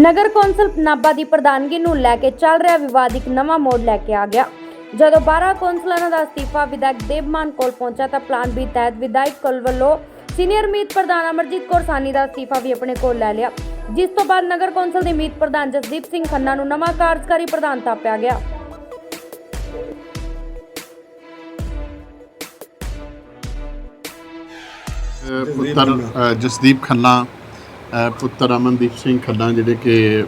ਨਗਰ council Nabha ਦੀ ਪ੍ਰਧਾਨਗੀ ਨੂੰ ਲੈ ਕੇ ਚੱਲ ਰਿਹਾ ਵਿਵਾਦ ਇੱਕ ਨਵਾਂ ਮੋੜ ਲੈ ਕੇ ਆ ਗਿਆ। ਜਦੋਂ 12 ਕੌਂਸਲਰਾਂ ਦਾ ਅਸਤੀਫਾ ਵਿਧਾਇਕ ਦੇਵਮਾਨ ਕੋਲ ਪਹੁੰਚਾ ਤਾਂ ਪਲਾਨ ਬੀ ਤਹਿਤ ਵਿਧਾਇਕ ਕੋਲ ਵੱਲੋਂ ਸੀਨੀਅਰ ਮੀਤ ਪ੍ਰਧਾਨ ਅਮਰਜੀਤ ਕੌਰ ਸਾਨੀ ਦਾ ਅਸਤੀਫਾ ਵੀ ਆਪਣੇ ਕੋਲ ਲੈ ਲਿਆ। ਜਿਸ ਤੋਂ ਬਾਅਦ ਨਗਰ ਕੌਂਸਲ ਦੇ ਮੀਤ ਪ੍ਰਧਾਨ ਜਸਦੀਪ ਸਿੰਘ ਖੰਨਾ ਨੂੰ ਨਵਾਂ ਕਾਰਜਕਾਰੀ ਪ੍ਰਧਾਨ ਥਾਪਿਆ ਗਿਆ। ਜਸਦੀਪ ਖੰਨਾ ਪੁੱਤਰ ਅਮਨਦੀਪ ਸਿੰਘ ਖੱਡਾ ਜਿਹੜੇ ਕਿ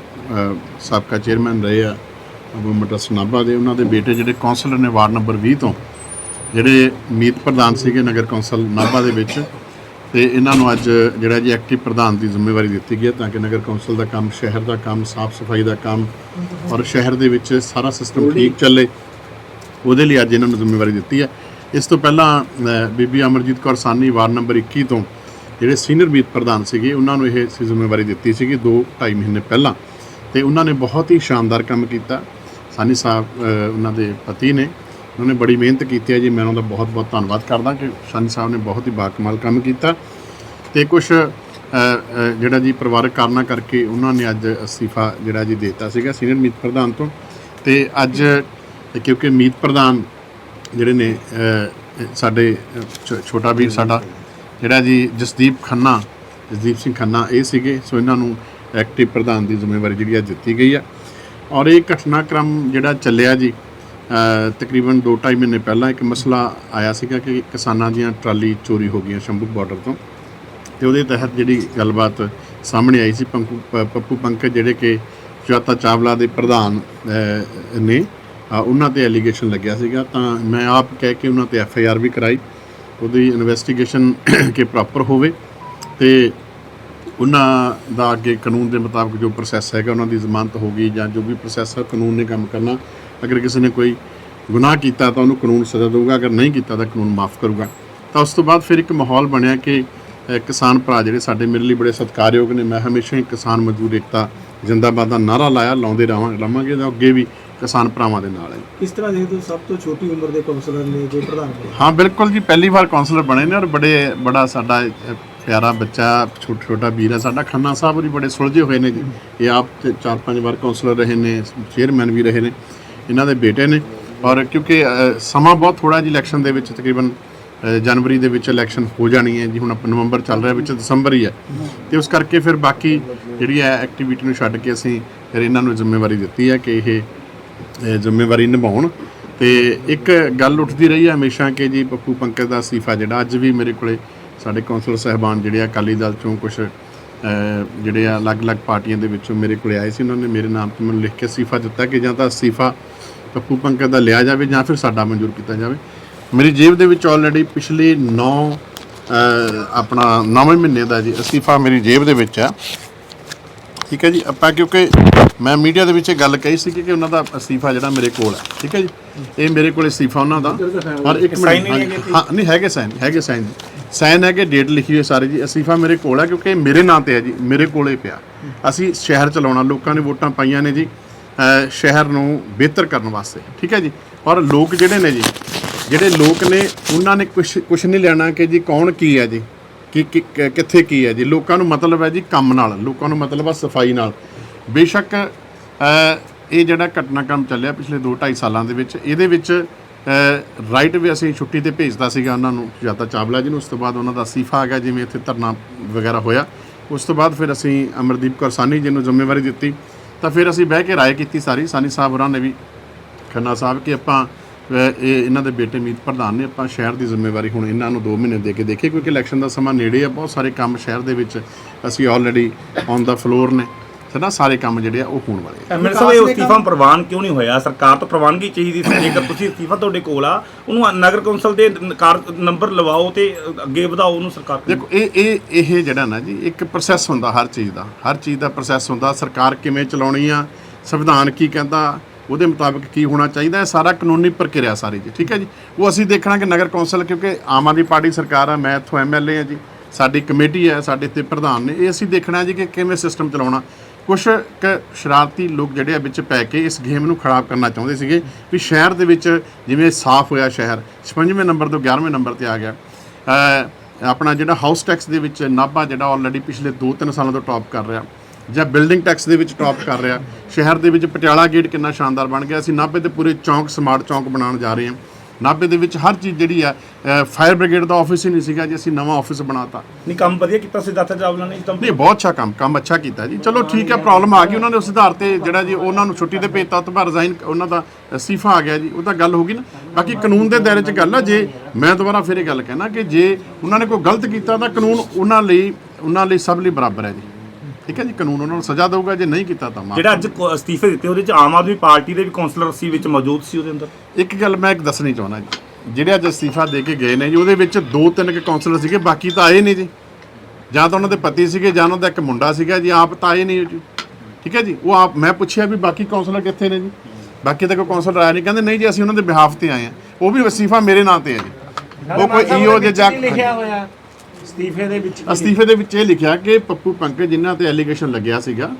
ਸਾਬਕਾ ਚੇਅਰਮੈਨ ਰਹੇ ਆ ਗਵਰਨਮੈਂਟ ਨਾਭਾ ਦੇ, ਉਹਨਾਂ ਦੇ ਬੇਟੇ ਜਿਹੜੇ ਕੌਂਸਲਰ ਨੇ ਵਾਰਡ ਨੰਬਰ 20 ਤੋਂ, ਜਿਹੜੇ ਮੀਤ ਪ੍ਰਧਾਨ ਸੀਗੇ ਨਗਰ ਕੌਂਸਲ ਨਾਭਾ ਦੇ ਵਿੱਚ, ਤੇ ਇਹਨਾਂ ਨੂੰ ਅੱਜ ਜਿਹੜਾ ਜੀ ਐਕਟਿਵ ਪ੍ਰਧਾਨ ਦੀ ਜ਼ਿੰਮੇਵਾਰੀ ਦਿੱਤੀ ਗਈ ਹੈ ਤਾਂ ਕਿ ਨਗਰ ਕੌਂਸਲ ਦਾ ਕੰਮ, ਸ਼ਹਿਰ ਦਾ ਕੰਮ, ਸਾਫ਼ ਸਫ਼ਾਈ ਦਾ ਕੰਮ ਔਰ ਸ਼ਹਿਰ ਦੇ ਵਿੱਚ ਸਾਰਾ ਸਿਸਟਮ ਠੀਕ ਚੱਲੇ, ਉਹਦੇ ਲਈ ਅੱਜ ਇਹਨਾਂ ਨੂੰ ਜ਼ਿੰਮੇਵਾਰੀ ਦਿੱਤੀ ਹੈ। ਇਸ ਤੋਂ ਪਹਿਲਾਂ ਬੀਬੀ ਅਮਰਜੀਤ ਕੌਰ ਸਾਨੀ ਵਾਰਡ ਨੰਬਰ 21 ਤੋਂ ਜਿਹੜੇ ਸੀਨੀਅਰ ਮੀਤ ਪ੍ਰਧਾਨ ਸੀਗੇ, ਉਹਨਾਂ ਨੂੰ ਇਹ ਜ਼ਿੰਮੇਵਾਰੀ ਦਿੱਤੀ ਸੀਗੀ 2 2.5 ਮਹੀਨੇ ਪਹਿਲਾਂ। ਤੇ ਉਹਨਾਂ ਨੇ ਬਹੁਤ ਹੀ ਸ਼ਾਨਦਾਰ ਕੰਮ ਕੀਤਾ। ਸਾਨੀ ਸਾਹਿਬ ਉਹਨਾਂ ਦੇ ਪਤੀ ਨੇ। ਉਹਨਾਂ ਨੇ ਬੜੀ ਮਿਹਨਤ ਕੀਤੀ ਹੈ ਜੀ। ਮੈਂ ਉਹਨਾਂ ਦਾ ਬਹੁਤ ਬਹੁਤ ਧੰਨਵਾਦ ਕਰਦਾ ਕਿ ਸਾਨੀ ਸਾਹਿਬ ਨੇ ਬਹੁਤ ਹੀ ਬਾਕਮਾਲ ਕੰਮ ਕੀਤਾ। ਤੇ ਕੁਝ ਜਿਹੜਾ ਜੀ ਪਰਿਵਾਰਕ ਕਾਰਨਾਂ ਕਰਕੇ ਉਹਨਾਂ ਨੇ ਅੱਜ ਅਸਤੀਫਾ ਜਿਹੜਾ ਜੀ ਦਿੱਤਾ ਸੀਗਾ ਸੀਨੀਅਰ ਮੀਤ ਪ੍ਰਧਾਨ ਤੋਂ। ਤੇ ਅੱਜ, ਕਿਉਂਕਿ ਮੀਤ ਪ੍ਰਧਾਨ ਜਿਹੜੇ ਨੇ ਸਾਡੇ ਛ- ਛੋਟਾ ਵੀਰ ਸਾਡਾ ਜਿਹੜਾ ਜੀ ਜਸਦੀਪ ਖੰਨਾ, ਜਸਦੀਪ ਸਿੰਘ ਖੰਨਾ ਇਹ ਸੀਗੇ, ਸੋ ਇਹਨਾਂ ਨੂੰ ਐਕਟਿਵ ਪ੍ਰਧਾਨ ਦੀ ਜ਼ਿੰਮੇਵਾਰੀ ਜਿਹੜੀ ਆ ਦਿੱਤੀ ਗਈ ਆ। ਔਰ ਇਹ ਘਟਨਾਕ੍ਰਮ ਜਿਹੜਾ ਚੱਲਿਆ ਜੀ ਤਕਰੀਬਨ ਤਕਰੀਬਨ 2.5 ਮਹੀਨੇ ਪਹਿਲਾਂ ਇੱਕ ਮਸਲਾ ਆਇਆ ਸੀਗਾ ਕਿ ਕਿਸਾਨਾਂ ਦੀਆਂ ਟਰਾਲੀ ਚੋਰੀ ਹੋ ਗਈਆਂ ਸ਼ੰਭੂ ਬਾਰਡਰ ਤੋਂ। ਤੇ ਉਹਦੇ ਤਹਿਤ ਜਿਹੜੀ ਗੱਲਬਾਤ ਸਾਹਮਣੇ ਆਈ ਸੀ, ਪੰਕੂ, ਪ- ਪੱਪੂ ਪੰਕਜ ਜਿਹੜੇ ਕਿ ਸੁਜਾਤਾ ਚਾਵਲਾ ਦੇ ਪ੍ਰਧਾਨ ਨੇ ਉਹਨਾਂ ਤੇ ਐਲੀਗੇਸ਼ਨ ਲੱਗਿਆ ਸੀਗਾ। ਤਾਂ ਮੈਂ ਆਪ ਕਹਿ ਕੇ ਉਹਨਾਂ ਤੇ ਐਫ ਆਈ ਆਰ ਵੀ ਕਰਾਈ। ਉਹਦੀ ਇਨਵੈਸਟੀਗੇਸ਼ਨ ਕਿ ਪ੍ਰੋਪਰ ਹੋਵੇ ਤੇ ਉਹਨਾਂ ਦਾ ਅੱਗੇ ਕਾਨੂੰਨ ਦੇ ਮੁਤਾਬਕ ਜੋ ਪ੍ਰੋਸੈਸ ਹੈਗਾ, ਉਹਨਾਂ ਦੀ ਜ਼ਮਾਨਤ ਹੋ ਗਈ ਜਾਂ ਜੋ ਵੀ ਪ੍ਰੋਸੈਸ ਹੈ, ਕਾਨੂੰਨ ਨੇ ਕੰਮ ਕਰਨਾ। ਅਗਰ ਕਿਸੇ ਨੇ ਕੋਈ ਗੁਨਾਹ ਕੀਤਾ ਤਾਂ ਉਹਨੂੰ ਕਾਨੂੰਨ ਸਜ਼ਾ ਦੇਊਗਾ, ਅਗਰ ਨਹੀਂ ਕੀਤਾ ਤਾਂ ਕਾਨੂੰਨ ਮਾਫ ਕਰੂਗਾ। ਤਾਂ ਉਸ ਤੋਂ ਬਾਅਦ ਫਿਰ ਇੱਕ ਮਾਹੌਲ ਬਣਿਆ ਕਿ ਕਿਸਾਨ ਭਰਾ ਜਿਹੜੇ ਸਾਡੇ ਮੇਰੇ ਲਈ ਬੜੇ ਸਤਿਕਾਰਯੋਗ ਨੇ, ਮੈਂ ਹਮੇਸ਼ਾ ਹੀ ਕਿਸਾਨ ਮਜ਼ਦੂਰ ਏਕਤਾ, ਜਿੰਦਾਬਾਦ ਦਾ ਨਾਰਾ ਲਾਇਆ, ਲਾਉਂਦੇ ਰਹਾਂ ਰਵਾਂਗੇ ਤਾਂ ਅੱਗੇ ਵੀ ਕਿਸਾਨ ਭਰਾਵਾਂ ਦੇ ਨਾਲ ਹੈ। ਕਿਸ ਤਰ੍ਹਾਂ ਦੇਖਦੇ ਹੋ ਸਭ ਤੋਂ ਛੋਟੀ ਉਮਰ ਦੇ ਕਾਉਂਸਲਰ ਨੇ ਜੋ ਪ੍ਰਧਾਨ ਬਣੇ? ਹਾਂ ਬਿਲਕੁਲ ਜੀ ਪਹਿਲੀ ਵਾਰ ਕਾਉਂਸਲਰ ਬਣੇ ਨੇ ਔਰ ਬੜੇ ਬੜਾ ਸਾਡਾ ਪਿਆਰਾ ਬੱਚਾ ਛੋਟਾ ਛੋਟਾ ਵੀਰ ਹੈ ਸਾਡਾ ਖੰਨਾ ਸਾਹਿਬ ਵੀ ਬੜੇ ਸੁਲਝੇ ਹੋਏ ਨੇ ਜੀ। ਇਹ ਆਪ ਤੇ ਚਾਰ ਪੰਜ ਵਾਰ ਕਾਉਂਸਲਰ ਰਹੇ ਨੇ ਚੇਅਰਮੈਨ ਵੀ ਰਹੇ ਨੇ ਇਹਨਾਂ ਦੇ ਬੇਟੇ ਨੇ। ਔਰ ਕਿਉਂਕਿ ਸਮਾਂ ਬਹੁਤ ਥੋੜਾ ਜੀ ਇਲੈਕਸ਼ਨ ਦੇ ਵਿੱਚ ਤਕਰੀਬਨ ਜਨਵਰੀ ਦੇ ਵਿੱਚ ਇਲੈਕਸ਼ਨ ਹੋ ਜਾਣੀ ਹੈ ਜੀ ਹੁਣ ਆਪਾਂ ਨਵੰਬਰ ਚੱਲ ਰਿਹਾ ਵਿੱਚ ਦਸੰਬਰ ਹੀ ਹੈ। ਤੇ ਉਸ ਕਰਕੇ ਫਿਰ ਬਾਕੀ ਜਿਹੜੀ ਹੈ ਐਕਟੀਵਿਟੀ ਨੂੰ ਛੱਡ ਕੇ ਅਸੀਂ ਫਿਰ ਇਹਨਾਂ ਨੂੰ ਜ਼ਿੰਮੇਵਾਰੀ ਦਿੱਤੀ ਹੈ ਕਿ ਇਹ ਜ਼ਿੰਮੇਵਾਰੀ ਨਿਭਾਉਣ। ਤੇ ਇੱਕ ਗੱਲ ਉੱਠਦੀ ਰਹੀ ਹੈ ਹਮੇਸ਼ਾ ਕਿ ਜੀ ਪੱਪੂ ਪੰਕਜ ਦਾ ਅਸਤੀਫਾ ਜਿਹੜਾ ਅੱਜ ਵੀ ਮੇਰੇ ਕੋਲੇ ਸਾਡੇ ਕੌਂਸਲਰ ਸਹਿਬਾਨ ਜਿਹੜੇ ਆ, ਅਕਾਲੀ ਦਲ ਚੋਂ ਕੁਝ ਜਿਹੜੇ ਆ, ਅਲੱਗ-ਅਲੱਗ ਪਾਰਟੀਆਂ ਦੇ ਵਿੱਚੋਂ ਮੇਰੇ ਕੋਲੇ ਆਏ ਸੀ। ਉਹਨਾਂ ਨੇ ਮੇਰੇ ਨਾਮ ਤੇ ਮੈਨੂੰ ਲਿਖ ਕੇ ਅਸਤੀਫਾ ਦਿੱਤਾ ਕਿ ਜਾਂ ਤਾਂ ਅਸਤੀਫਾ ਪੱਪੂ ਪੰਕਜ ਦਾ ਲਿਆ ਜਾਵੇ ਜਾਂ ਫਿਰ ਸਾਡਾ ਮਨਜ਼ੂਰ ਕੀਤਾ ਜਾਵੇ। ਮੇਰੀ ਜੇਬ ਦੇ ਵਿੱਚ ਆਲਰੇਡੀ ਪਿਛਲੇ 9 ਆਪਣਾ 9ਵੇਂ ਮਹੀਨੇ ਦਾ ਜੀ ਅਸਤੀਫਾ ਮੇਰੀ ਜੇਬ ਦੇ ਵਿੱਚ ਆ ਠੀਕ ਹੈ ਜੀ? ਆਪਾਂ ਕਿਉਂਕਿ ਮੈਂ ਮੀਡੀਆ ਦੇ ਵਿੱਚ ਇਹ ਗੱਲ ਕਹੀ ਸੀ ਕਿ ਉਹਨਾਂ ਦਾ ਅਸਤੀਫਾ ਜਿਹੜਾ ਮੇਰੇ ਕੋਲ ਹੈ। ਠੀਕ ਹੈ ਜੀ? ਇਹ ਮੇਰੇ ਕੋਲ ਅਸਤੀਫਾ ਉਹਨਾਂ ਦਾ। ਔਰ ਇੱਕ ਮਿੰਟ ਹਾਂ ਨਹੀਂ ਹੈਗੇ ਸਾਈਨ ਹੈਗੇ ਸਾਈਨ ਸਾਈਨ ਹੈਗੇ ਡੇਟ ਲਿਖੀ ਹੋਈ ਸਾਰੇ ਜੀ। ਅਸਤੀਫਾ ਮੇਰੇ ਕੋਲ ਹੈ ਕਿਉਂਕਿ ਇਹ ਮੇਰੇ ਨਾਂ ਤੇ ਹੈ ਜੀ। ਮੇਰੇ ਕੋਲੇ ਪਿਆ। ਅਸੀਂ ਸ਼ਹਿਰ ਚਲਾਉਣਾ ਲੋਕਾਂ ਨੇ ਵੋਟਾਂ ਪਾਈਆਂ ਨੇ ਜੀ। ਸ਼ਹਿਰ ਨੂੰ ਬਿਹਤਰ ਕਰਨ ਵਾਸਤੇ। ਠੀਕ ਹੈ ਜੀ? ਔਰ ਲੋਕ ਜਿਹੜੇ ਨੇ ਜੀ ਜਿਹੜੇ ਲੋਕ ਨੇ ਉਹਨਾਂ ਨੇ ਕੁਝ ਕੁਝ ਨਹੀਂ ਲੈਣਾ ਕਿ ਜੀ ਕੌਣ ਕੀ ਹੈ ਜੀ? ਕਿ ਕਿ- ਕਿੱਥੇ ਕੀ ਹੈ ਜੀ? ਲੋਕਾਂ ਨੂੰ ਮਤਲਬ ਹੈ ਜੀ ਕੰਮ ਨਾਲ ਲੋਕਾਂ ਨੂੰ ਮਤਲਬ ਆ ਸਫ਼ਾਈ ਨਾਲ। ਬੇਸ਼ੱਕ ਅ, ਇਹ ਜਿਹੜਾ ਘਟਨਾਕ੍ਰਮ ਚੱਲਿਆ ਪਿਛਲੇ 2.5 ਸਾਲਾਂ ਦੇ ਵਿੱਚ ਇਹਦੇ ਵਿੱਚ ਰਾਈਟ ਵੀ ਅਸੀਂ ਛੁੱਟੀ ਤੇ ਭੇਜਦਾ ਸੀਗਾ ਉਹਨਾਂ ਨੂੰ ਜਾਤਾ ਚਾਵਲਾ ਜੀ ਨੂੰ ਉਸ ਤੋਂ ਬਾਅਦ ਉਹਨਾਂ ਦਾ ਅਸਤੀਫਾ ਆ ਗਿਆ ਜਿਵੇਂ ਇੱਥੇ ਧਰਨਾ ਵਗੈਰਾ ਹੋਇਆ। ਉਸ ਤੋਂ ਬਾਅਦ ਫਿਰ ਅਸੀਂ ਅਮਰਦੀਪ ਕੌਰ ਸਾਨੀ ਜੀ ਨੂੰ ਜ਼ਿੰਮੇਵਾਰੀ ਦਿੱਤੀ। ਤਾਂ ਫਿਰ ਅਸੀਂ ਬਹਿ ਕੇ ਰਾਏ ਕੀਤੀ ਸਾਰੀ। ਸਾਨੀ ਸਾਹਿਬ ਹੋਰਾਂ ਨੇ ਵੀ ਖੰਨਾ ਸਾਹਿਬ ਕਿ ਆਪਾਂ ਇਹ ਇਹਨਾਂ ਦੇ ਬੇਟੇ ਮੀਤ ਪ੍ਰਧਾਨ ਨੇ ਆਪਾਂ ਸ਼ਹਿਰ ਦੀ ਜ਼ਿੰਮੇਵਾਰੀ ਹੁਣ ਇਹਨਾਂ ਨੂੰ 2 ਮਹੀਨੇ ਦੇ ਕੇ ਦੇਖੇ ਕਿਉਂਕਿ ਇਲੈਕਸ਼ਨ ਦਾ ਸਮਾਂ ਨੇੜੇ ਆ ਬਹੁਤ ਸਾਰੇ ਕੰਮ ਸ਼ਹਿਰ ਦੇ ਵਿੱਚ ਅਸੀਂ ਆਲਰੇਡੀ ਔਨ ਦਾ ਫਲੋਰ ਨੇ। ਸਾਡਾ ਸਾਰੇ ਕੰਮ ਜਿਹੜੇ ਆ ਉਹ ਹੋਣ ਵਾਲੇ ਆ। ਐਮਐਲ ਸਾਹਿਬ ਇਹ ਅਸਤੀਫਾ ਪ੍ਰਵਾਨ ਕਿਉਂ ਨਹੀਂ ਹੋਇਆ? ਸਰਕਾਰ ਤੋਂ ਪ੍ਰਵਾਨਗੀ ਚਾਹੀਦੀ ਸੀ ਜੇਕਰ ਤੁਸੀਂ ਅਸਤੀਫਾ ਤੁਹਾਡੇ ਕੋਲ ਆ ਉਹਨੂੰ ਨਗਰ ਕੌਂਸਲ ਦੇ ਨੰਬਰ ਲਵਾਓ ਤੇ ਅੱਗੇ ਵਧਾਓ ਉਹਨੂੰ ਸਰਕਾਰ ਦੇਖੋ ਇਹ ਇਹ ਇਹ ਜਿਹੜਾ ਨਾ ਜੀ ਇੱਕ ਪ੍ਰੋਸੈਸ ਹੁੰਦਾ ਹਰ ਚੀਜ਼ ਦਾ। ਹਰ ਚੀਜ਼ ਦਾ ਪ੍ਰੋਸੈਸ ਹੁੰਦਾ ਸਰਕਾਰ ਕਿਵੇਂ ਚਲਾਉਣੀ ਆ ਸੰਵਿਧਾਨ ਕੀ ਕਹਿੰਦਾ ਉਹਦੇ ਮੁਤਾਬਕ ਕੀ ਹੋਣਾ ਚਾਹੀਦਾ ਹੈ, ਸਾਰਾ ਕਾਨੂੰਨੀ ਪ੍ਰਕਿਰਿਆ ਸਾਰੀ ਜੀ ਠੀਕ ਹੈ ਜੀ? ਉਹ ਅਸੀਂ ਦੇਖਣਾ ਕਿ ਨਗਰ ਕੌਂਸਲ, ਕਿਉਂਕਿ ਆਮ ਆਦਮੀ ਪਾਰਟੀ ਸਰਕਾਰ ਆ, ਮੈਂ ਇੱਥੋਂ ਐਮਐਲਏ ਆ ਜੀ, ਸਾਡੀ ਕਮੇਟੀ ਹੈ, ਸਾਡੇ ਤੇ ਪ੍ਰਧਾਨ ਨੇ, ਇਹ ਅਸੀਂ ਦੇਖਣਾ ਜੀ ਕਿ ਕਿਵੇਂ ਸਿਸਟਮ ਚਲਾਉਣਾ। ਕੁਝ ਕ ਸ਼ਰਾਰਤੀ ਲੋਕ ਜਿਹੜੇ ਆ ਵਿੱਚ ਪੈ ਕੇ ਇਸ ਗੇਮ ਨੂੰ ਖਰਾਬ ਕਰਨਾ ਚਾਹੁੰਦੇ ਸੀਗੇ ਵੀ ਸ਼ਹਿਰ ਦੇ ਵਿੱਚ ਜਿਵੇਂ ਸਾਫ਼ ਹੋਇਆ ਸ਼ਹਿਰ 56ਵੇਂ ਨੰਬਰ ਤੋਂ 11ਵੇਂ ਨੰਬਰ ਤੇ ਆ ਗਿਆ। ਆਪਣਾ ਜਿਹੜਾ ਹਾਊਸ ਟੈਕਸ ਦੇ ਵਿੱਚ ਨਾਭਾ ਜਿਹੜਾ ਆਲਰੇਡੀ ਪਿਛਲੇ 2-3 ਸਾਲਾਂ ਤੋਂ ਟੌਪ ਕਰ ਰਿਹਾ। ਜਾਂ ਬਿਲਡਿੰਗ ਟੈਕਸ ਦੇ ਵਿੱਚ ਟੌਪ ਕਰ ਰਿਹਾ। ਸ਼ਹਿਰ ਦੇ ਵਿੱਚ ਪਟਿਆਲਾ ਗੇਟ ਕਿੰਨਾ ਸ਼ਾਨਦਾਰ ਬਣ ਗਿਆ। ਅਸੀਂ ਨਾਭੇ ਦੇ ਪੂਰੇ ਚੌਂਕ ਸਮਾਰਟ ਚੌਂਕ ਬਣਾਉਣ ਜਾ ਰਹੇ ਹਾਂ। ਨਾਭੇ ਦੇ ਵਿੱਚ ਹਰ ਚੀਜ਼ ਜਿਹੜੀ ਆ ਫਾਇਰ ਬ੍ਰਿਗੇਡ ਦਾ ਆਫਿਸ ਹੀ ਨਹੀਂ ਸੀਗਾ ਜੀ ਅਸੀਂ ਨਵਾਂ ਆਫਿਸ ਬਣਾਤਾ। ਨਹੀਂ ਕੰਮ ਵਧੀਆ ਕੀਤਾ ਸਿਧਾਰਥ ਚਾਵਲਾ ਨੇ ਤਾਂ ਨਹੀਂ ਬਹੁਤ ਅੱਛਾ ਕੰਮ ਕੰਮ ਅੱਛਾ ਕੀਤਾ ਜੀ। ਚਲੋ ਠੀਕ ਹੈ ਪ੍ਰੋਬਲਮ ਆ ਗਈ। ਉਹਨਾਂ ਨੇ ਉਸ ਆਧਾਰ ਤੇ ਜਿਹੜਾ ਜੀ ਉਹਨਾਂ ਨੂੰ ਛੁੱਟੀ ਤੇ ਭੇਜਤਾ ਤੋਂ ਬਾਅਦ ਰਿਜ਼ਾਈਨ ਉਹਨਾਂ ਦਾ ਅਸਤੀਫਾ ਆ ਗਿਆ ਜੀ। ਉਹ ਤਾਂ ਗੱਲ ਹੋ ਗਈ ਨਾ। ਬਾਕੀ ਕਾਨੂੰਨ ਦੇ ਦਾਇਰੇ 'ਚ ਗੱਲ ਆ ਜੇ ਮੈਂ ਦੁਬਾਰਾ ਫਿਰ ਇਹ ਗੱਲ ਕਹਿਣਾ ਕਿ ਜੇ ਉਹਨਾਂ ਨੇ ਕੋਈ ਗਲਤ ਕੀਤਾ ਤਾਂ ਕਾਨੂੰਨ ਉਹਨਾਂ ਲਈ ਉਹਨਾਂ ਲਈ ਸਭ ਲਈ ਬਰਾਬਰ ਹੈ ਜੀ। ਠੀਕ ਹੈ ਜੀ ਕਾਨੂੰਨ ਉਹਨਾਂ ਨੂੰ ਸਜ਼ਾ ਦੇਊਗਾ ਜੇ ਨਹੀਂ ਕੀਤਾ ਤਾਂ ਮਾਫ ਜਿਹੜਾ ਅੱਜ ਕੋ- ਅਸਤੀਫੇ ਦਿੱਤੇ ਉਹਦੇ ਚ ਆਮ ਆਦਮੀ ਪਾਰਟੀ ਦੇ ਵੀ ਕਾਉਂਸਲਰ ਸੀ ਵਿੱਚ ਮੌਜੂਦ ਸੀ ਉਹਦੇ ਅੰਦਰ? ਇੱਕ ਗੱਲ ਮੈਂ ਇੱਕ ਦੱਸਣੀ ਚਾਹੁੰਦਾ ਜੀ ਜਿਹੜੇ ਅੱਜ ਅਸਤੀਫਾ ਦੇ ਕੇ ਗਏ ਨੇ ਜੀ ਉਹਦੇ ਵਿੱਚ ਦੋ ਤਿੰਨ ਕੇ ਕਾਉਂਸਲਰ ਸੀਗੇ ਬਾਕੀ ਤਾਂ ਆਏ ਨਹੀਂ ਜੀ। ਜਾਂ ਤਾਂ ਉਹਨਾਂ ਦੇ ਪਤੀ ਸੀਗੇ ਜਾਂ ਉਹਨਾਂ ਦਾ ਇੱਕ ਮੁੰਡਾ ਸੀਗਾ ਜੀ ਆਪ ਤਾਂ ਆਏ ਨਹੀਂ ਜੀ। ਠੀਕ ਹੈ ਜੀ ਉਹ ਆਪ ਮੈਂ ਪੁੱਛਿਆ ਵੀ ਬਾਕੀ ਕਾਉਂਸਲਰ ਕਿੱਥੇ ਨੇ ਜੀ? ਬਾਕੀ ਤਾਂ ਕੋਈ ਕਾਉਂਸਲਰ ਆਇਆ ਨਹੀਂ ਕਹਿੰਦੇ ਨਹੀਂ ਜੀ ਅਸੀਂ ਉਹਨਾਂ ਦੇ ਬਿਹਾਫ ਤੇ ਆਏ ਆ ਉਹ ਵੀ ਅਸਤੀਫਾ ਮੇਰੇ ਨਾਂ ਤੇ ਹੈ ਜੀ। ਉਹ ਕੋਈ ਈਓ ਜੇ ਜਾ ਲਿਖਿਆ ਹੋਇਆ। ਅਸਤੀਫੇ ਦੇ ਵਿੱਚ ਅਸਤੀਫੇ ਦੇ ਵਿੱਚ ਇਹ ਲਿਖਿਆ ਕਿ ਪੱਪੂ ਪੰਕਜ ਜਿਨ੍ਹਾਂ ਤੇ ਐਲੀਗੇਸ਼ਨ ਲੱਗਿਆ ਸੀਗਾ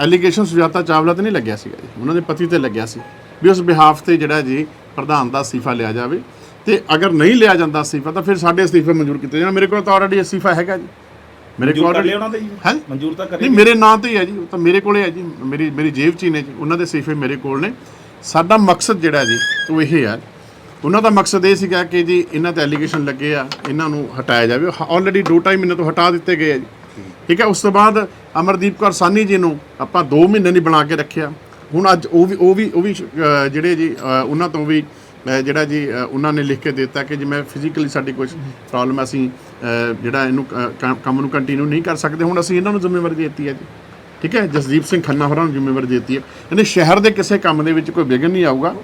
ਐਲੀਗੇਸ਼ਨ ਸੁਜਾਤਾ ਚਾਵਲਾ ਤੇ ਨਹੀਂ ਲੱਗਿਆ ਸੀਗਾ ਜੀ ਉਹਨਾਂ ਦੇ ਪਤੀ ਤੇ ਲੱਗਿਆ ਸੀ ਵੀ ਉਸ ਬਿਹਾਫ ਤੇ ਜਿਹੜਾ ਜੀ ਪ੍ਰਧਾਨ ਦਾ ਅਸਤੀਫਾ ਲਿਆ ਜਾਵੇ ਤੇ ਅਗਰ ਨਹੀਂ ਲਿਆ ਜਾਂਦਾ ਅਸਤੀਫਾ ਤਾਂ ਫਿਰ ਸਾਡੇ ਅਸਤੀਫੇ ਮਨਜ਼ੂਰ ਕੀਤੇ ਜਾਣ। ਮੇਰੇ ਕੋਲ ਤਾਂ ਆਲਰੇਡੀ ਅਸਤੀਫਾ ਹੈਗਾ ਜੀ। ਮੇਰੇ ਕੋਲ ਮਨਜ਼ੂਰ ਕਰ already- ਲਿਆ ਉਹਨਾਂ ਦੇ ਜੀ? ਹੈਂ? ਮਨਜ਼ੂਰ ਤਾਂ ਕਰੇ ਨਹੀਂ ਮੇਰੇ ਨਾਂ ਤੇ ਹੀ ਹੈ ਜੀ ਉਹ ਤਾਂ ਮੇਰੇ ਕੋਲੇ ਹੈ ਜੀ ਮੇਰੀ ਮੇਰੀ ਜੇਬ 'ਚ ਹੀ ਨੇ ਜੀ ਉਹਨਾਂ ਦੇ ਅਸਤੀਫੇ ਮੇਰੇ ਕੋਲ ਨੇ। ਸਾਡਾ ਮਕਸਦ ਜਿਹੜਾ ਜੀ ਉਹ ਇਹ ਹੈ ਉਹਨਾਂ ਦਾ ਮਕਸਦ ਇਹ ਸੀਗਾ ਕਿ ਜੀ ਇਹਨਾਂ ਤੇ ਐਲੀਗੇਸ਼ਨ ਲੱਗੇ ਆ ਇਹਨਾਂ ਨੂੰ ਹਟਾਇਆ ਜਾਵੇ। ਆਲਰੇਡੀ ਦੋ ਟਾਈਮ ਮਹੀਨੇ ਤੋਂ ਹਟਾ ਦਿੱਤੇ ਗਏ ਆ ਜੀ। ਠੀਕ ਹੈ ਉਸ ਤੋਂ ਬਾਅਦ ਅਮਰਦੀਪ ਕੌਰ ਸਾਨੀ ਜੀ ਨੂੰ ਆਪਾਂ 2 ਮਹੀਨੇ ਨਹੀਂ ਬਣਾ ਕੇ ਰੱਖਿਆ। ਹੁਣ ਅੱਜ ਉਹ ਵੀ ਉਹ ਵੀ ਉਹ ਵੀ ਜਿਹੜੇ ਜੀ ਉਹਨਾਂ ਤੋਂ ਵੀ ਜਿਹੜਾ ਜੀ ਉਹਨਾਂ ਨੇ ਲਿਖ ਕੇ ਦਿੱਤਾ ਕਿ ਜਿਵੇਂ ਫਿਜ਼ੀਕਲੀ ਸਾਡੀ ਕੁਝ ਪ੍ਰੋਬਲਮ ਅਸੀਂ ਜਿਹੜਾ ਇਹਨੂੰ ਅਹ, ਕੰਮ- ਕੰਮ ਨੂੰ ਕੰਟੀਨਿਊ ਨਹੀਂ ਕਰ ਸਕਦੇ। ਹੁਣ ਅਸੀਂ ਇਹਨਾਂ ਨੂੰ ਜ਼ਿੰਮੇਵਾਰੀ ਦਿੱਤੀ ਹੈ ਜੀ। ਠੀਕ ਹੈ ਜਸਦੀਪ ਸਿੰਘ ਖੰਨਾ ਹੋਰਾਂ ਨੂੰ ਜ਼ਿੰਮੇਵਾਰੀ ਦਿੱਤੀ ਹੈ। ਇਹਨੇ ਸ਼ਹਿਰ ਦੇ ਕਿਸੇ ਕੰਮ ਦੇ ਵਿੱਚ ਕੋਈ ਵਿਘਨ ਨਹੀਂ ਆਊਗਾ।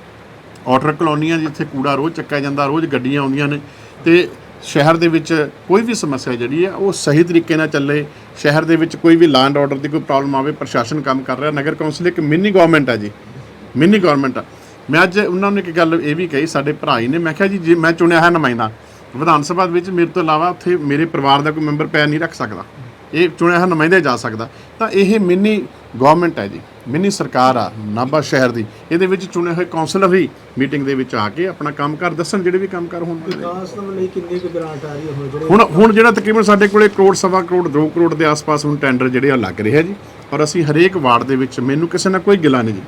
ਆਰਡਰ ਕਲੋਨੀਆਂ ਜਿੱਥੇ ਕੂੜਾ ਰੋਜ਼ ਚੱਕਿਆ ਜਾਂਦਾ, ਰੋਜ਼ ਗੱਡੀਆਂ ਆਉਂਦੀਆਂ ਨੇ ਤੇ ਸ਼ਹਿਰ ਦੇ ਵਿੱਚ ਕੋਈ ਵੀ ਸਮੱਸਿਆ ਜਿਹੜੀ ਹੈ, ਉਹ ਸਹੀ ਤਰੀਕੇ ਨਾਲ ਚੱਲੇ। ਸ਼ਹਿਰ ਦੇ ਵਿੱਚ ਕੋਈ ਵੀ ਲੈਂਡ ਆਰਡਰ ਦੀ ਕੋਈ ਪ੍ਰੋਬਲਮ ਆਵੇ, ਪ੍ਰਸ਼ਾਸਨ ਕੰਮ ਕਰ ਰਿਹਾ, ਨਗਰ ਕੌਂਸਲ ਇੱਕ ਮਿੰਨੀ ਗਵਰਨਮੈਂਟ ਹੈ ਜੀ ਮਿੰਨੀ ਗਵਰਨਮੈਂਟ ਆ। ਮੈਂ ਅੱਜ ਉਹਨਾਂ ਨੂੰ ਇੱਕ ਗੱਲ ਇਹ ਵੀ ਕਹੀ, ਸਾਡੇ ਭਰਾ ਹੀ ਨੇ, ਮੈਂ ਕਿਹਾ ਜੀ, ਜੇ ਮੈਂ ਚੁਣਿਆ ਹੈ ਨੁਮਾਇੰਦਾ, ਵਿਧਾਨ ਸਭਾ ਦੇ ਵਿੱਚ ਮੇਰੇ ਤੋਂ ਇਲਾਵਾ ਉੱਥੇ ਮੇਰੇ ਪਰਿਵਾਰ ਦਾ ਕੋਈ ਮੈਂਬਰ ਪੈਰ ਨਹੀਂ ਰੱਖ ਸਕਦਾ। ਇਹ ਚੁਣਿਆ ਹੈ ਨੁਮਾਇੰਦਾ ਜਾ ਸਕਦਾ। ਤਾਂ ਇਹ ਮਿੰਨੀ ਗਵਰਨਮੈਂਟ ਹੈ ਜੀ। ਮਿੰਨੀ ਸਰਕਾਰ ਆ ਨਾਭਾ ਸ਼ਹਿਰ ਦੀ। ਇਹਦੇ ਵਿੱਚ ਚੁਣੇ ਹੋਏ ਕਾਉਂਸਲਰ ਹੀ ਮੀਟਿੰਗ ਦੇ ਵਿੱਚ ਆ ਕੇ ਆਪਣਾ ਕੰਮਕਾਰ ਦੱਸਣ ਜਿਹੜੇ ਵੀ ਕੰਮਕਾਰ ਨੇ ਵਿਕਾਸ ਨੂੰ ਲਈ ਕਿੰਨੀ ਕੁ ਗ੍ਰਾਂਟ ਆ ਰਹੀ ਹੈ ਹੁਣ ਜਿਹੜੇ ਹੁਣ ਹੁਣ ਜਿਹੜਾ ਤਕਰੀਬਨ ਸਾਡੇ ਕੋਲੇ ਕਰੋੜ ਸਵਾ ਕਰੋੜ 2 ਕਰੋੜ ਦੇ ਆਸ-ਪਾਸ ਹੁਣ ਟੈਂਡਰ ਜਿਹੜੇ ਆ ਲੱਗ ਰਿਹਾ ਜੀ। ਔਰ ਅਸੀਂ ਹਰੇਕ ਵਾਰਡ ਦੇ ਵਿੱਚ ਮੈਨੂੰ ਕਿਸੇ ਨਾਲ ਕੋਈ ਗਿਲਾ ਨਹੀਂ ਜੀ।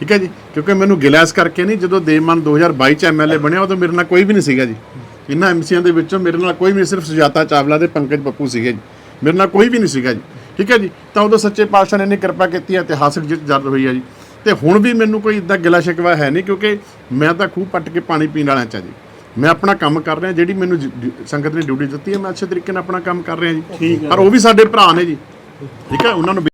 ਠੀਕ ਹੈ ਜੀ? ਕਿਉਂਕਿ ਮੈਨੂੰ ਗਿਲਾ ਇਸ ਕਰਕੇ ਨਹੀਂ ਜਦੋਂ ਦੇਵਮਨ 2022 ਚ ਐਮਐਲਏ ਬਣਿਆ ਉਦੋਂ ਮੇਰੇ ਨਾਲ ਕੋਈ ਵੀ ਨਹੀਂ ਸੀਗਾ ਜੀ। ਇਹਨਾਂ ਐਮਸੀਆਂ ਦੇ ਵਿੱਚੋਂ ਮੇਰੇ ਨਾਲ ਕੋਈ ਵੀ ਸਿਰਫ ਸੁਜਾਤਾ ਚਾਵਲਾ ਤੇ ਪੰਕਜ ਪੱਪੂ ਸੀਗੇ ਜੀ। ਮੇਰੇ ਨਾਲ ਕੋਈ ਵੀ ਨਹੀਂ ਸੀਗਾ ਜੀ। ਠੀਕ ਹੈ ਜੀ? ਤਾਂ ਉਦੋਂ ਸੱਚੇ ਪਾਤਸ਼ਾਹ ਨੇ ਇੰਨੀ ਕਿਰਪਾ ਕੀਤੀ ਹੈ ਇਤਿਹਾਸਕ ਜਿੱਤ ਜਰਦ ਹੋਈ ਹੈ ਜੀ। ਤੇ ਹੁਣ ਵੀ ਮੈਨੂੰ ਕੋਈ ਇਦਾਂ ਗਿਲਾ ਸ਼ਿਕਵਾ ਹੈ ਨਹੀਂ ਕਿਉਂਕਿ ਮੈਂ ਤਾਂ ਖੂਹ ਪੱਟ ਕੇ ਪਾਣੀ ਪੀਣ ਵਾਲਿਆਂ ਚ ਜੀ। ਮੈਂ ਆਪਣਾ ਕੰਮ ਕਰ ਰਿਹਾ ਜਿਹੜੀ ਮੈਨੂੰ ਸੰਗਤ ਨੇ ਡਿਊਟੀ ਦਿੱਤੀ ਹੈ ਮੈਂ ਅੱਛੇ ਤਰੀਕੇ ਨਾਲ ਆਪਣਾ ਕੰਮ ਕਰ ਰਿਹਾ ਜੀ। ਪਰ ਉਹ ਵੀ ਸਾਡੇ ਭਰਾ ਨੇ ਜੀ। ਠੀਕ ਹੈ? ਉਹਨਾਂ ਨੂੰ